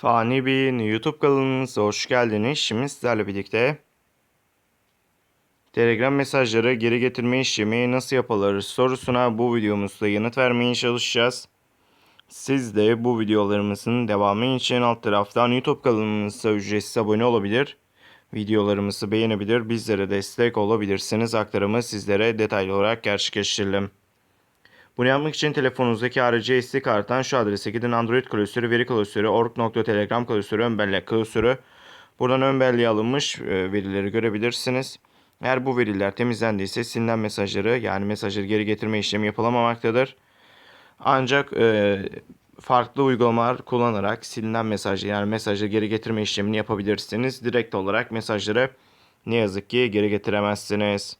Fani Bey'in YouTube kanalımıza hoş geldiniz. Şimdi sizlerle birlikte Telegram mesajları geri getirme işlemi nasıl yapılır sorusuna bu videomuzda yanıt vermeye çalışacağız. Siz de bu videolarımızın devamı için alt taraftan YouTube kanalımıza ücretsiz abone olabilir. Videolarımızı beğenebilir, bizlere destek olabilirsiniz. Aktarımı sizlere detaylı olarak gerçekleştirelim. Bunu yapmak için telefonunuzdaki aracı SD karttan şu adrese gidin Android klasörü, veri klasörü, org.telegram klasörü, ön bellek klasörü. Buradan ön belleğe alınmış e, verileri görebilirsiniz. Eğer bu veriler temizlendiyse silinen mesajları yani mesajları geri getirme işlemi yapılamamaktadır. Ancak e, farklı uygulamalar kullanarak silinen mesajı yani mesajı geri getirme işlemini yapabilirsiniz. Direkt olarak mesajları ne yazık ki geri getiremezsiniz.